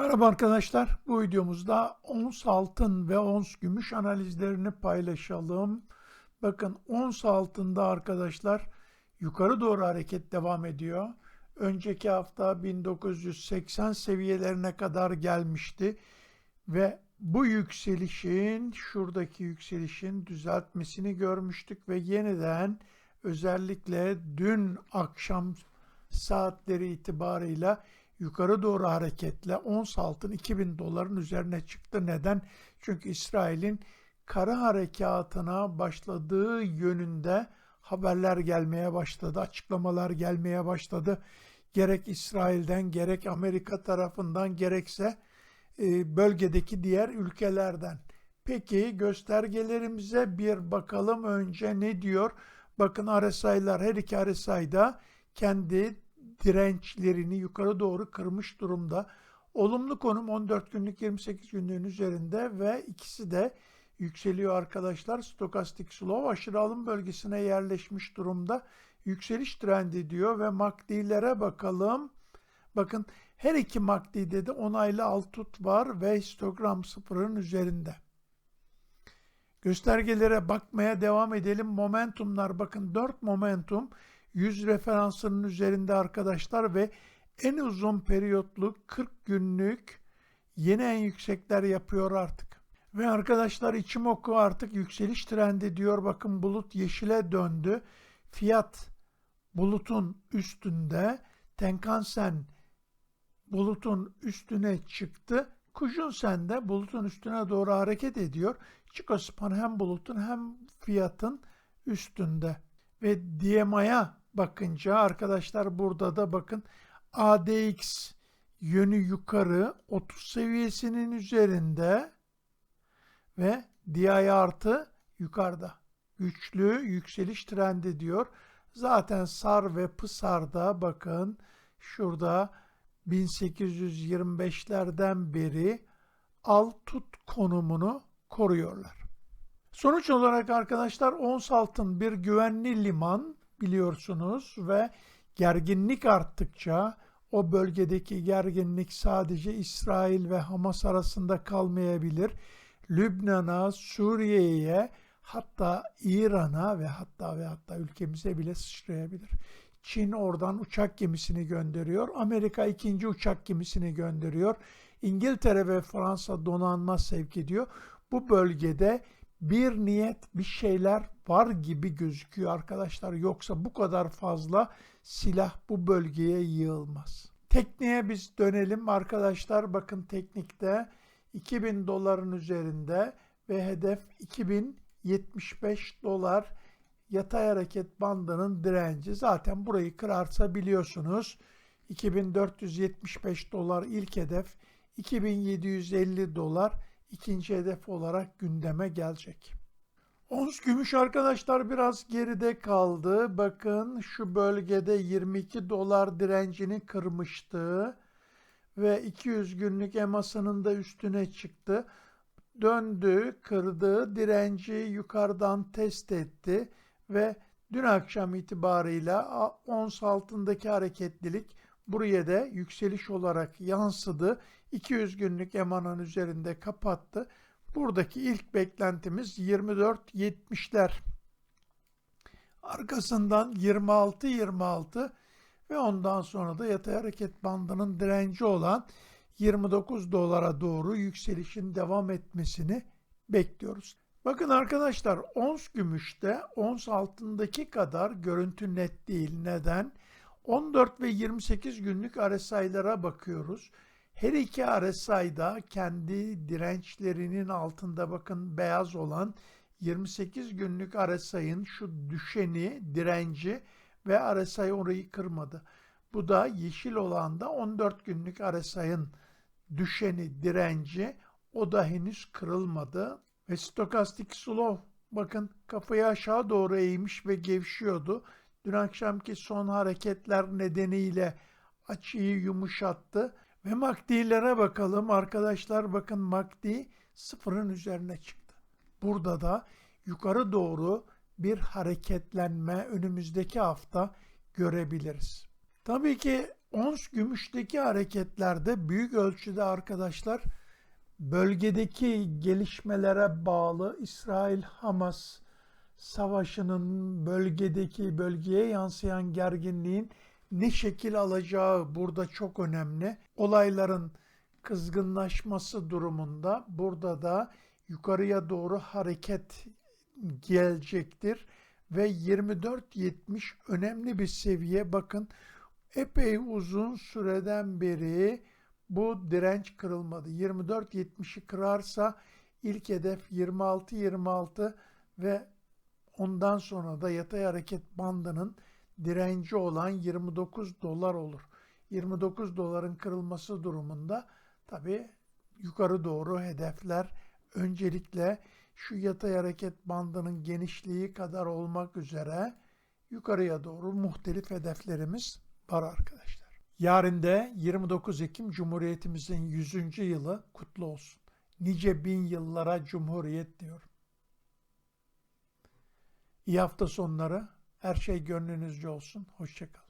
Merhaba arkadaşlar. Bu videomuzda ons altın ve ons gümüş analizlerini paylaşalım. Bakın ons altında arkadaşlar yukarı doğru hareket devam ediyor. Önceki hafta 1980 seviyelerine kadar gelmişti ve bu yükselişin şuradaki yükselişin düzeltmesini görmüştük ve yeniden özellikle dün akşam saatleri itibarıyla yukarı doğru hareketle ons altın 2000 doların üzerine çıktı. Neden? Çünkü İsrail'in kara harekatına başladığı yönünde haberler gelmeye başladı, açıklamalar gelmeye başladı. Gerek İsrail'den, gerek Amerika tarafından, gerekse e, bölgedeki diğer ülkelerden. Peki göstergelerimize bir bakalım önce ne diyor? Bakın RSI'lar her iki RSI'da kendi dirençlerini yukarı doğru kırmış durumda. Olumlu konum 14 günlük 28 günlüğün üzerinde ve ikisi de yükseliyor arkadaşlar. Stokastik slow aşırı alım bölgesine yerleşmiş durumda. Yükseliş trendi diyor ve MACD'lere bakalım. Bakın her iki MACD'de de onaylı alt tut var ve histogram sıfırın üzerinde. Göstergelere bakmaya devam edelim. Momentumlar bakın 4 momentum 100 referansının üzerinde arkadaşlar ve en uzun periyotluk 40 günlük yeni en yüksekler yapıyor artık. Ve arkadaşlar Ichimoku artık yükseliş trendi diyor. Bakın bulut yeşile döndü. Fiyat bulutun üstünde. Tenkan-sen bulutun üstüne çıktı. Kujun-sen de bulutun üstüne doğru hareket ediyor. Chico-span hem bulutun hem fiyatın üstünde. Ve DMA'ya bakınca arkadaşlar burada da bakın ADX yönü yukarı 30 seviyesinin üzerinde ve DI artı yukarıda. Güçlü yükseliş trendi diyor. Zaten SAR ve PSAR'da bakın şurada 1825'lerden beri al tut konumunu koruyorlar. Sonuç olarak arkadaşlar ons altın bir güvenli liman biliyorsunuz ve gerginlik arttıkça o bölgedeki gerginlik sadece İsrail ve Hamas arasında kalmayabilir. Lübnan'a, Suriye'ye hatta İran'a ve hatta ve hatta ülkemize bile sıçrayabilir. Çin oradan uçak gemisini gönderiyor. Amerika ikinci uçak gemisini gönderiyor. İngiltere ve Fransa donanma sevk ediyor. Bu bölgede bir niyet bir şeyler var gibi gözüküyor arkadaşlar. Yoksa bu kadar fazla silah bu bölgeye yığılmaz. Tekniğe biz dönelim arkadaşlar. Bakın teknikte 2000 doların üzerinde ve hedef 2075 dolar yatay hareket bandının direnci. Zaten burayı kırarsa biliyorsunuz 2475 dolar ilk hedef, 2750 dolar ikinci hedef olarak gündeme gelecek. Ons gümüş arkadaşlar biraz geride kaldı. Bakın şu bölgede 22 dolar direncini kırmıştı. Ve 200 günlük emasının da üstüne çıktı. Döndü, kırdı, direnci yukarıdan test etti. Ve dün akşam itibarıyla ons altındaki hareketlilik buraya da yükseliş olarak yansıdı. 200 günlük emanın üzerinde kapattı. Buradaki ilk beklentimiz 24-70'ler. Arkasından 26-26 ve ondan sonra da yatay hareket bandının direnci olan 29 dolara doğru yükselişin devam etmesini bekliyoruz. Bakın arkadaşlar ons gümüşte ons altındaki kadar görüntü net değil. Neden? 14 ve 28 günlük RSI'lara bakıyoruz. Her iki RSI'da kendi dirençlerinin altında bakın beyaz olan 28 günlük RSI'ın şu düşeni, direnci ve RSI orayı kırmadı. Bu da yeşil olan da 14 günlük RSI'ın düşeni, direnci o da henüz kırılmadı. Ve stokastik slow bakın kafayı aşağı doğru eğmiş ve gevşiyordu. Dün akşamki son hareketler nedeniyle açıyı yumuşattı. Ve MACD'lere bakalım arkadaşlar bakın MACD sıfırın üzerine çıktı. Burada da yukarı doğru bir hareketlenme önümüzdeki hafta görebiliriz. Tabii ki Ons gümüşteki hareketlerde büyük ölçüde arkadaşlar bölgedeki gelişmelere bağlı İsrail-Hamas savaşının bölgedeki bölgeye yansıyan gerginliğin ne şekil alacağı burada çok önemli. Olayların kızgınlaşması durumunda burada da yukarıya doğru hareket gelecektir ve 24.70 önemli bir seviye. Bakın epey uzun süreden beri bu direnç kırılmadı. 24.70'i kırarsa ilk hedef 26.26 ve ondan sonra da yatay hareket bandının direnci olan 29 dolar olur. 29 doların kırılması durumunda tabi yukarı doğru hedefler öncelikle şu yatay hareket bandının genişliği kadar olmak üzere yukarıya doğru muhtelif hedeflerimiz var arkadaşlar. Yarın da 29 Ekim Cumhuriyetimizin 100. yılı kutlu olsun. Nice bin yıllara Cumhuriyet diyorum. İyi hafta sonları. Her şey gönlünüzce olsun. Hoşçakalın.